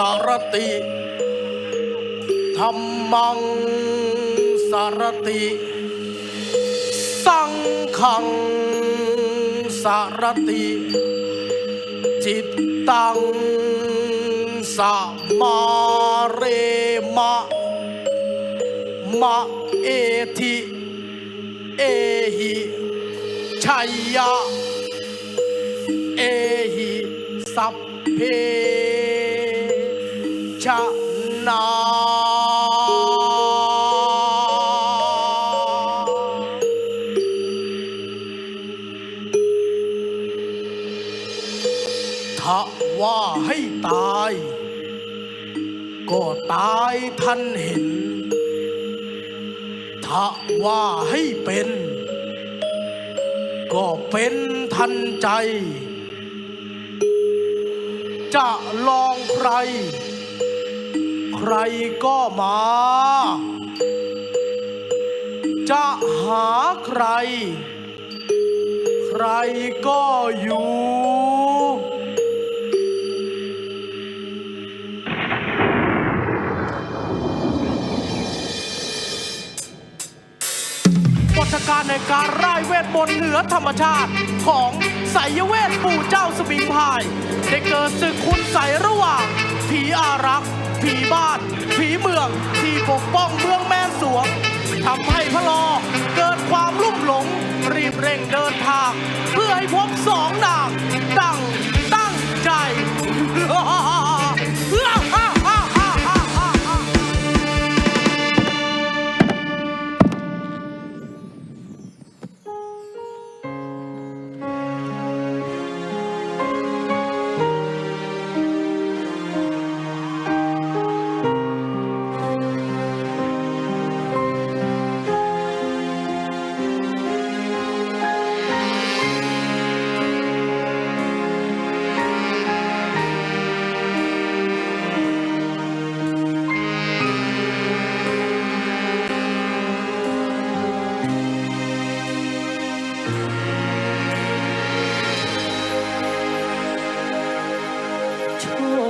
สารติธรรมังสารติ สังขังสารติ จิตตังสมาเรมะมะเอธิเอหิชัยยะเอหิสัพเพ ชนาถ้าว่าให้ตาย ก็ตายทันเห็น ถ้าว่าให้เป็น ก็เป็นทันใจ จะลองใคร ใครก็มา จะหาใคร ใครก็อยู่วัฒการในการร่ายเวทมนต์เหนือธรรมชาติของไสยเวทปู่เจ้าสมิงพาย ได้เกิดศึกคุณใสยระหว่างผีอารักษ์ ผีบ้าน ผีเมือง ที่ปกป้องเมืองแม่สวงทำให้พระลอเกิดความลุ่มหลง รีบเร่งเดินทาง เพื่อให้พบสองนางตั้งตั้งใจ โ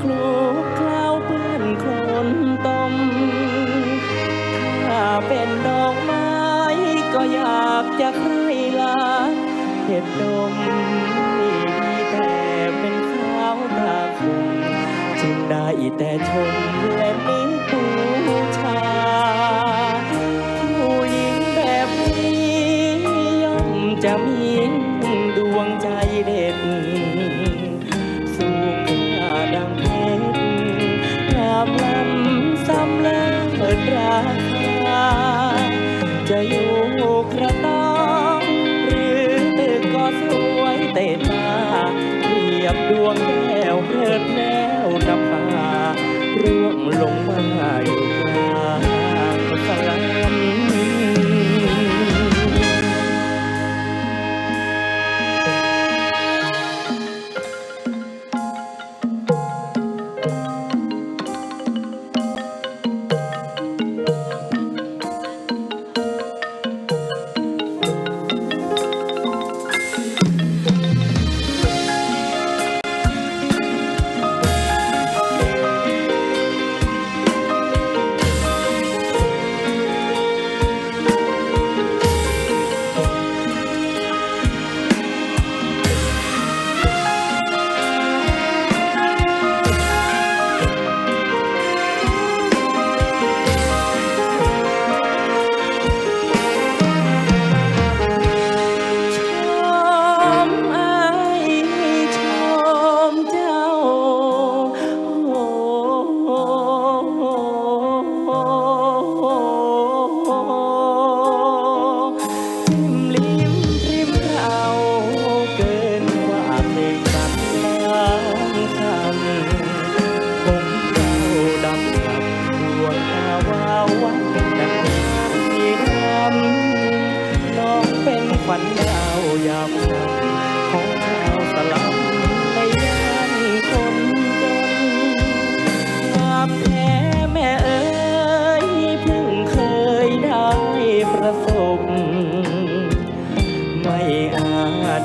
คลุกเคล้าเปื้อนโคลนตมถ้าเป็นดอกไม้ก็อยากจะใครลาเห็ดดมนี่มีแต่เป็นข้าวตาคมจึงได้แต่ชมและาอยู่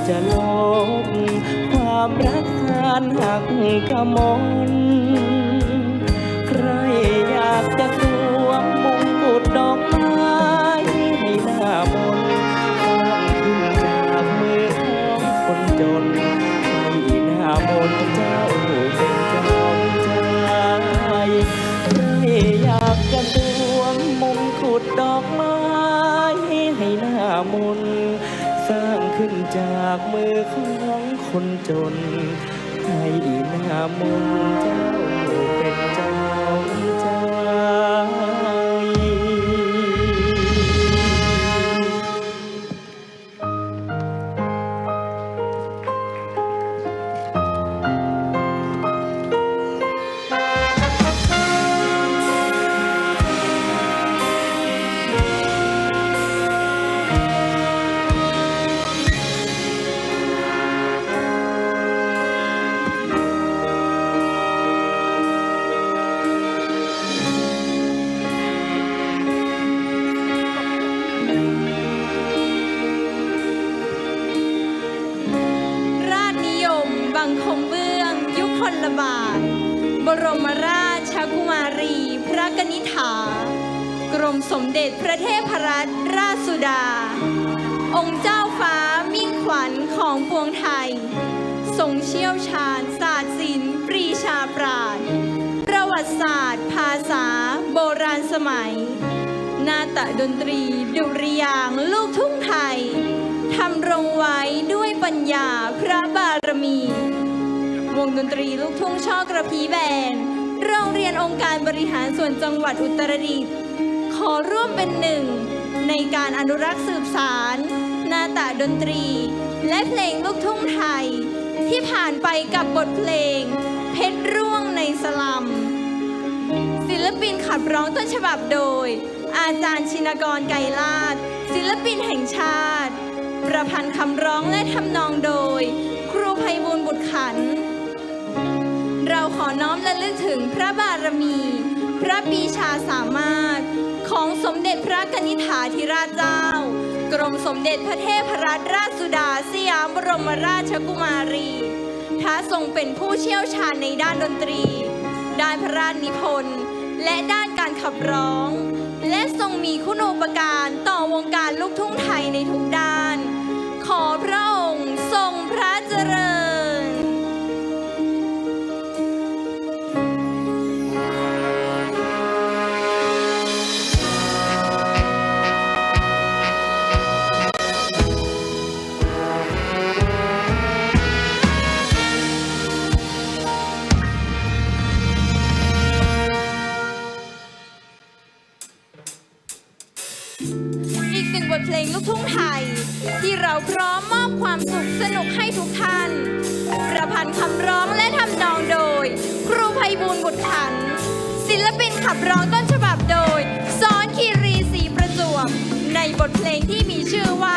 จะลบความรักการหักกระมนใครอยากจะสวมมงกุฎดอกไม้ให้หน้ามนต์สร้างขึ้นจากมือของคนจนให้หน้ามนเจ้าเป็นจอมใจใครอยากจะสวมมงกุฎดอกไม้ให้หน้ามนต์ ขึ้นจากมือของคนจนให้หน้ามนต์จ้า งคมเบื้อง ยุคพลบาท บรมราชกุมารี พระกนิษฐา กรมสมเด็จพระเทพรัตนราชสุดา องค์เจ้าฟ้ามิ่งขวัญของปวงไทย ทรงเชี่ยวชาญศาสตร์ศิลป์ปรีชาปราดประวัติศาสตร์ ภาษา โบราณสมัย นาฏดนตรี ดุริยางลูกทุ่งไทยทำรงไว้ด้วยปัญญาพระบารมี วงดนตรีลูกทุ่งช่อกระพีแบนโรงเรียนองค์การบริหารส่วนจังหวัดอุตรดิตถ์ขอร่วมเป็นหนึ่ง ในการอนุรักษ์สืบสาร นาฏดนตรี และเพลงลูกทุ่งไทย ที่ผ่านไปกับบทเพลง เพชรร่วงในสลัม ศิลปินขับร้องต้นฉบับโดย อาจารย์ชินกรไกรลาดศิลปินแห่งชาติ ประพันธ์คำร้องและทำนองโดย ครูไพบูลบุตรขัน ขอน้อมและลึกถึงพระบารมี พระปีชาสามารถ ของสมเด็จพระกนิษฐาธิราชเจ้า กรมสมเด็จพระเทพรัตนราชสุดาสยามบรมราชกุมารีท้าทรงเป็นผู้เชี่ยวชาญในด้านดนตรี ด้านพระราชนิพนธ์ และด้านการขับร้อง และทรงมีคุณูปการต่อวงการลูกทุ่งไทยในทุกด้าน ขอพระ สนุกให้ทุกท่าน ประพันธ์คำร้องและทำนองโดย ครูไพบูลย์บุตรขัน ศิลปินขับร้องต้นฉบับโดย ซ้อนคีรีสีประจวบ ในบทเพลงที่มีชื่อว่า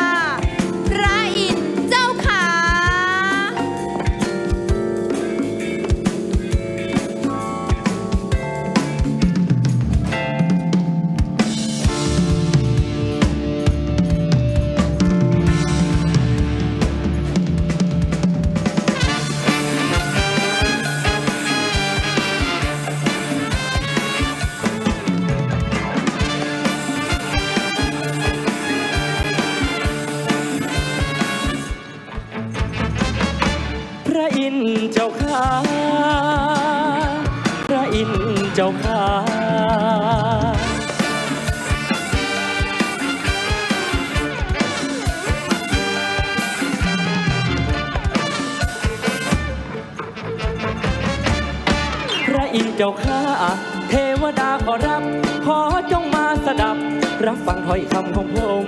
รับฟังถ้อยคำของผม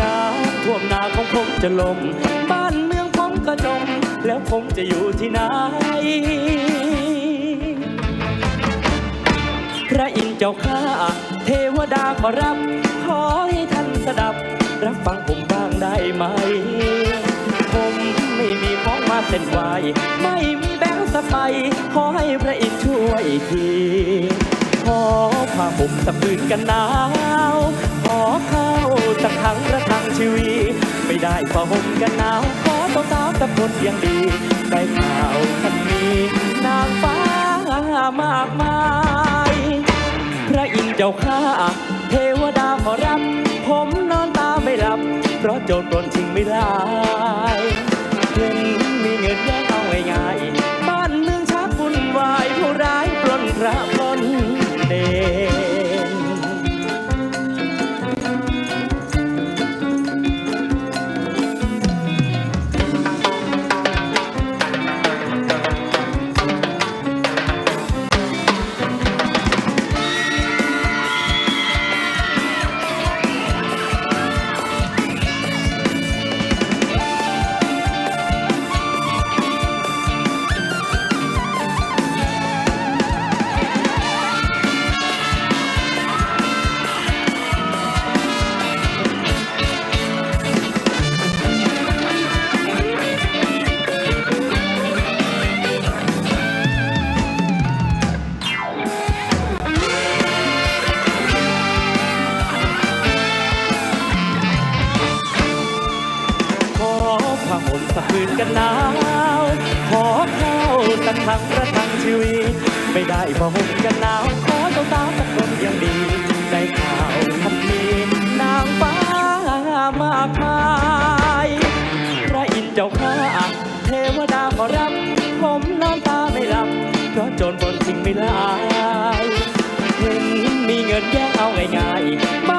น้ำท่วมนาของผมจะลม บ้านเมืองผมก็จม แล้วผมจะอยู่ที่ไหน พระอินทร์เจ้าข้า เทวดาขอรับ ขอให้ท่านสดับ รับฟังผมบ้างได้ไหม ผมไม่มีของมาเส้นไหวไม่มีแบงค์สไป ขอให้พระอินทร์ช่วยที ขอผ้าห่มสักผืนกันหนาว ขอข้าวสักครั้งระทังชีวีไม่ได้ผ้าห่มกันหนาว ขอตัวสาวสักคนยังดีได้ข่าวท่านมีนางฟ้ามากมาย พระอินทร์เจ้าข้าเทวดาขอรับ ผมนอนตาไม่หลับ เพราะโจรปล้นชิงไม่ได้เห็นมีเงินแย่งเอาง่ายๆบ้านเมืองชักวุ่นวายผู้ร้ายปล้นพระ กผืนกันหนาวขอข้าวสักครั้งประทังชีวิต ไม่ได้ผ้าห่มกันหนาว ขอเจ้าสาวสักคนยังดีได้ข่าวท่านมีนางฟ้ามากมายพระอินทร์เจ้าข้าเทวดาขอรับ ผมนอนตาไม่หลับ เพราะโจรปล้นสิ่งไม่ลายเห็นมีเงินแย่งเอาง่ายๆ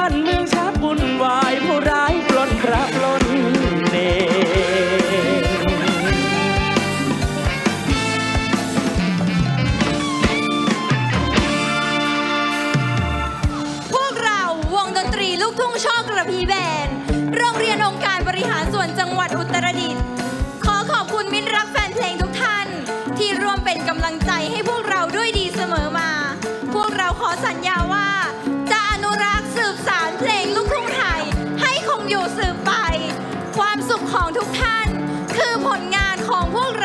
ของทุกท่าน คือผลงานของพวกเรา